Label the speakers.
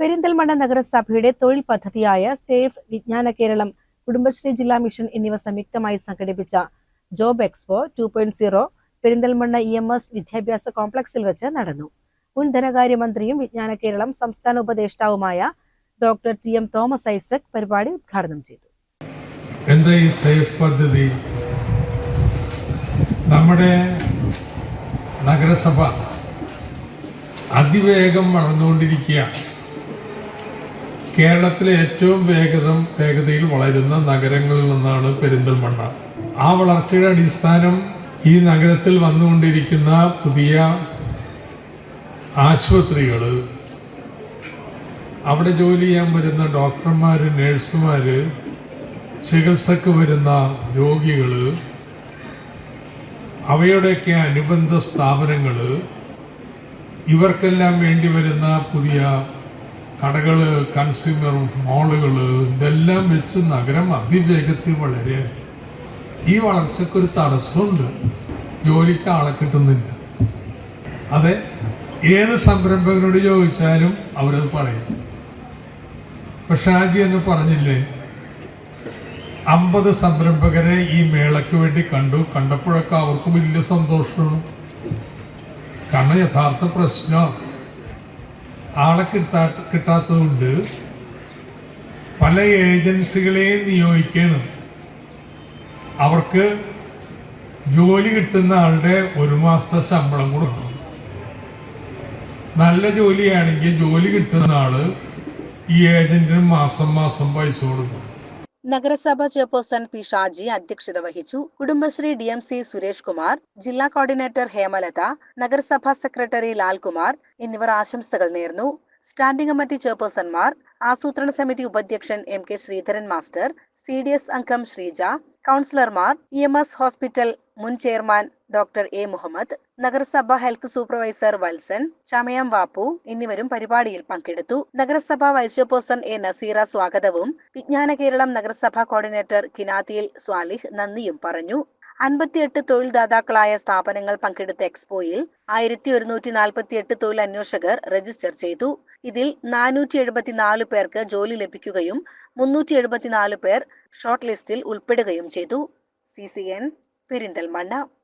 Speaker 1: പെരിന്തൽമണ്ണ നഗരസഭയുടെ തൊഴിൽ പദ്ധതിയായ സേഫ് വിജ്ഞാന കേരളം കുടുംബശ്രീ ജില്ലാ മിഷൻ എന്നിവ സംയുക്തമായി സംഘടിപ്പിച്ച job expo two point zero Perinthalmanna E M S വിദ്യാഭ്യാസ കോംപ്ലക്സിൽ വെച്ച് നടന്നു. മുൻ ധനകാര്യമന്ത്രിയും വിജ്ഞാന കേരളം സംസ്ഥാന ഉപദേഷ്ടാവുമായ doctor T M Thomas Isaac പരിപാടി ഉദ്ഘാടനം ചെയ്തു.
Speaker 2: എന്താ ഈ സേഫ് പദ്ധതി? നമ്മുടെ നഗരസഭ അതിവേഗം വളർന്നുകൊണ്ടിരിക്കുക കേരളത്തിലെ ഏറ്റവും വേഗതം വേഗതയിൽ വളരുന്ന നഗരങ്ങളിൽ നിന്നാണ് പെരിന്തൽമണ്ണ. ആ വളർച്ചയുടെ അടിസ്ഥാനം ഈ നഗരത്തിൽ വന്നുകൊണ്ടിരിക്കുന്ന പുതിയ ആശുപത്രികൾ അവിടെ ജോലി ചെയ്യാൻ വരുന്ന ഡോക്ടർമാർ നേഴ്സുമാർ ചികിത്സക്ക് വരുന്ന രോഗികൾ അവയുടെയൊക്കെ അനുബന്ധ സ്ഥാപനങ്ങൾ ഇവർക്കെല്ലാം വേണ്ടി വരുന്ന പുതിയ കടകൾ കൺസ്യൂമർ മോളുകൾ ഇതെല്ലാം വെച്ച് നഗരം അതിവേഗത്തിൽ വളരെ. ഈ വളർച്ചക്കൊരു തടസ്സമുണ്ട്. ജോലിക്ക് ആളെ കിട്ടുന്നില്ല. അതെ ഏത് സംരംഭകനോട് ചോദിച്ചാലും അവരത് പറയും. പക്ഷാജി ഷാജി എന്ന് പറഞ്ഞില്ലേ അമ്പത് സംരംഭകരെ ഈ മേളയ്ക്ക് വേണ്ടി കണ്ടു. കണ്ടപ്പോഴൊക്കെ അവർക്ക് വലിയ സന്തോഷമാണ്. കാരണം യഥാർത്ഥ പ്രശ്നം ആളെ കിട്ടാ കിട്ടാത്തതുകൊണ്ട് പല ഏജൻസികളെയും നിയോഗിക്കണം. അവർക്ക് ജോലി കിട്ടുന്ന ആളുടെ ഒരു മാസത്തെ ശമ്പളം കൊടുക്കണം. നല്ല ജോലിയാണെങ്കിൽ ജോലി കിട്ടുന്ന ആൾ ഈ ഏജന്റിന് മാസം മാസം പൈസ കൊടുക്കും.
Speaker 3: നഗരസഭ ചെയർപേഴ്സൺ പി ഷാജി അധ്യക്ഷത വഹിച്ചു. Kudumbashree D M C Suresh Kumar ജില്ലാ കോർഡിനേറ്റർ ഹേമലത നഗരസഭാ സെക്രട്ടറി ലാൽകുമാർ എന്നിവർ ആശംസകൾ നേർന്നു. സ്റ്റാൻഡിംഗ് കമ്മിറ്റി ചെയർപേഴ്സൺമാർ ആസൂത്രണ സമിതി ഉപാധ്യക്ഷൻ M K Sreedharan master C D S അംഗം ശ്രീജ കൗൺസിലർമാർ ഇ എം എസ് ഹോസ്പിറ്റൽ മുൻ ചെയർമാൻ ഡോക്ടർ എ മുഹമ്മദ് നഗരസഭ ഹെൽത്ത് സൂപ്പർവൈസർ വത്സൻ ചമയം വാപ്പു എന്നിവരും പരിപാടിയിൽ പങ്കെടുത്തു. നഗരസഭ വൈസ് ചെയർപേഴ്സൺ എ നസീറ സ്വാഗതവും വിജ്ഞാന കേരളം നഗരസഭാ കോർഡിനേറ്റർ കിനാതിയിൽ സ്വാലിഹ് നന്ദിയും പറഞ്ഞു. അൻപത്തിയെട്ട് തൊഴിൽദാതാക്കളായ സ്ഥാപനങ്ങൾ പങ്കെടുത്ത എക്സ്പോയിൽ ആയിരത്തി ഒരുന്നൂറ്റി നാൽപ്പത്തി എട്ട് തൊഴിൽ അന്വേഷകർ രജിസ്റ്റർ ചെയ്തു. ഇതിൽ നാനൂറ്റി എഴുപത്തിനാല് പേർക്ക് ജോലി ലഭിക്കുകയും മുന്നൂറ്റി എഴുപത്തിനാല് പേർ ഷോർട്ട് ലിസ്റ്റിൽ ഉൾപ്പെടുകയും ചെയ്തു. C C N Perinthalmanna.